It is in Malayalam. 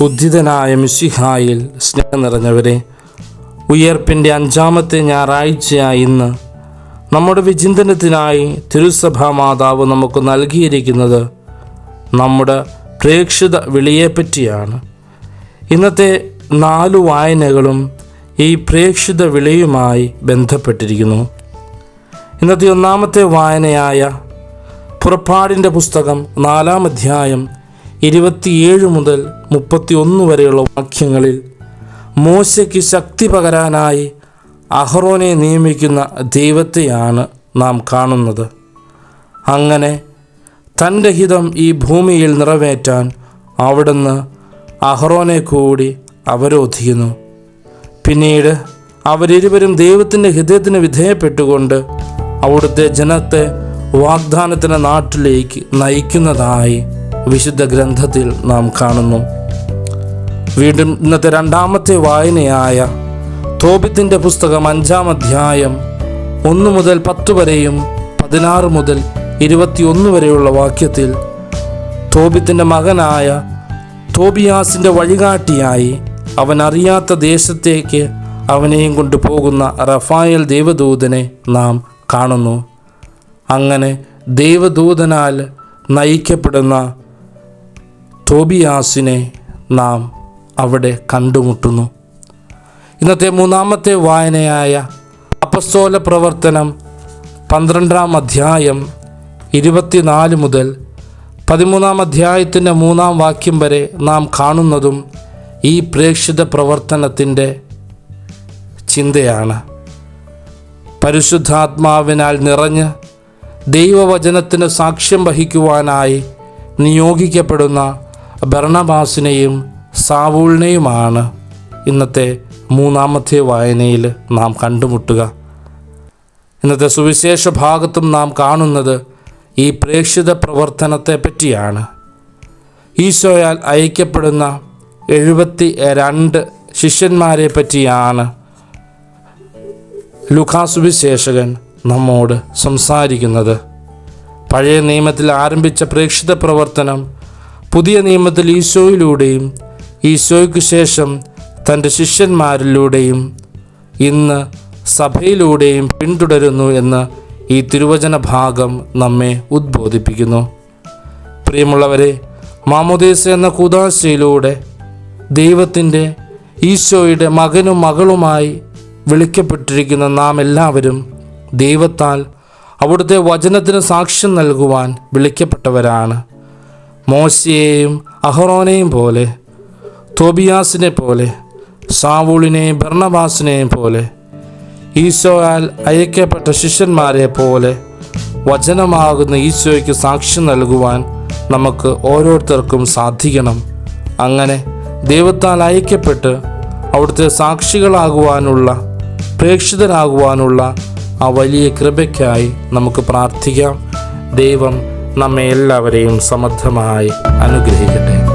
ഉദ്ധിതനായ മിശിഹായിൽ സ്നേഹം നിറഞ്ഞവരെ ഉയർപ്പിന്റെ അഞ്ചാമത്തെ ഞായറാഴ്ചയായി ഇന്ന് നമ്മുടെ വിചിന്തനത്തിനായി തിരുസഭാ മാതാവ് നമുക്ക് നൽകിയിരിക്കുന്നത് നമ്മുടെ പ്രേക്ഷിത വിളിയെപ്പറ്റിയാണ്. ഇന്നത്തെ നാലു വായനകളും ഈ പ്രേക്ഷിത വിളിയുമായി ബന്ധപ്പെട്ടിരിക്കുന്നു. ഇന്നത്തെ ഒന്നാമത്തെ വായനയായ പുറപ്പാടിന്റെ പുസ്തകം നാലാം അധ്യായം ഇരുപത്തിയേഴ് മുതൽ മുപ്പത്തിയൊന്ന് വരെയുള്ള വാക്യങ്ങളിൽ മോശയ്ക്ക് ശക്തി പകരാനായി അഹ്റോനെ നിയമിക്കുന്ന ദൈവത്തെയാണ് നാം കാണുന്നത്. അങ്ങനെ തന്റെ ഹിതം ഈ ഭൂമിയിൽ നിറവേറ്റാൻ അവിടുന്ന് അഹ്റോനെ കൂടി അവരോധിക്കുന്നു. പിന്നീട് അവരിരുവരും ദൈവത്തിന്റെ ഹൃദയത്തിന് വിധേയപ്പെട്ടുകൊണ്ട് അവിടുത്തെ ജനത്തെ വാഗ്ദാനത്തിന്റെ നാട്ടിലേക്ക് നയിക്കുന്നതായി വിശുദ്ധ ഗ്രന്ഥത്തിൽ നാം കാണുന്നു. വീണ്ടും ഇന്നത്തെ രണ്ടാമത്തെ വായനയായ തോബിത്തിന്റെ പുസ്തകം അഞ്ചാം അധ്യായം ഒന്ന് മുതൽ പത്ത് വരെയും പതിനാറ് മുതൽ ഇരുപത്തിയൊന്ന് വരെയുള്ള വാക്യത്തിൽ തോബിത്തിന്റെ മകനായ തോബിയാസിന്റെ വഴികാട്ടിയായി അവൻ അറിയാത്ത ദേശത്തേക്ക് അവനെയും കൊണ്ട് പോകുന്ന റഫായൽ ദേവദൂതനെ നാം കാണുന്നു. അങ്ങനെ ദേവദൂതനാൽ നയിക്കപ്പെടുന്ന തോബിയാസിനെ നാം അവിടെ കണ്ടുമുട്ടുന്നു. ഇന്നത്തെ മൂന്നാമത്തെ വായനയായ അപസ്തോല പ്രവർത്തനം പന്ത്രണ്ടാം അധ്യായം ഇരുപത്തിനാല് മുതൽ പതിമൂന്നാം അധ്യായത്തിന്റെ മൂന്നാം വാക്യം വരെ നാം കാണുന്നതും ഈ പ്രേക്ഷിത പ്രവർത്തനത്തിന്റെ ചിന്തയാണ്. പരിശുദ്ധാത്മാവിനാൽ നിറഞ്ഞ് ദൈവവചനത്തിന് സാക്ഷ്യം വഹിക്കുവാനായി നിയോഗിക്കപ്പെടുന്ന ഭരണബാസിനെയും സാവൂളിനെയുമാണ് ഇന്നത്തെ മൂന്നാമത്തെ വായനയിൽ നാം കണ്ടുമുട്ടുക. ഇന്നത്തെ സുവിശേഷ ഭാഗത്തും നാം കാണുന്നത് ഈ പ്രേക്ഷിത പ്രവർത്തനത്തെ പറ്റിയാണ്. ഈശോയാൽ അയക്കപ്പെടുന്ന എഴുപത്തി രണ്ട് ശിഷ്യന്മാരെ പറ്റിയാണ് ലുഖാസുവിശേഷകൻ നമ്മോട് സംസാരിക്കുന്നത്. പഴയ നിയമത്തിൽ ആരംഭിച്ച പ്രേക്ഷിത പ്രവർത്തനം പുതിയ നിയമത്തിൽ ഈശോയിലൂടെയും ഈശോയ്ക്ക് ശേഷം തന്റെ ശിഷ്യന്മാരിലൂടെയും ഇന്ന് സഭയിലൂടെയും പിന്തുടരുന്നു എന്ന് ഈ തിരുവചന ഭാഗം നമ്മെ ഉദ്ബോധിപ്പിക്കുന്നു. പ്രിയമുള്ളവരെ മാമോദേസ എന്ന കുദാശയിലൂടെ ദൈവത്തിന്റെ ഈശോയുടെ മകനും മകളുമായി വിളിക്കപ്പെട്ടിരിക്കുന്ന നാം എല്ലാവരും ദൈവത്താൽ അവിടുത്തെ വചനത്തിന് സാക്ഷ്യം നൽകുവാൻ വിളിക്കപ്പെട്ടവരാണ്. മോശയെയും അഹറോനെയും പോലെ തോബിയാസിനെ പോലെ സാവൂളിനെയും ഭർണബാസിനെയും പോലെ ഈശോയാൽ അയക്കപ്പെട്ട ശിഷ്യന്മാരെ പോലെ വചനമാകുന്ന ഈശോയ്ക്ക് സാക്ഷ്യം നൽകുവാൻ നമുക്ക് ഓരോരുത്തർക്കും സാധിക്കണം. അങ്ങനെ ദൈവത്താൽ അയക്കപ്പെട്ട് അവിടുത്തെ സാക്ഷികളാകുവാനുള്ള പ്രേക്ഷിതരാകുവാനുള്ള ആ വലിയ കൃപയ്ക്കായി നമുക്ക് പ്രാർത്ഥിക്കാം. ദൈവം നമ്മെ എല്ലാവരെയും സമർത്ഥമായി അനുഗ്രഹിക്കട്ടെ.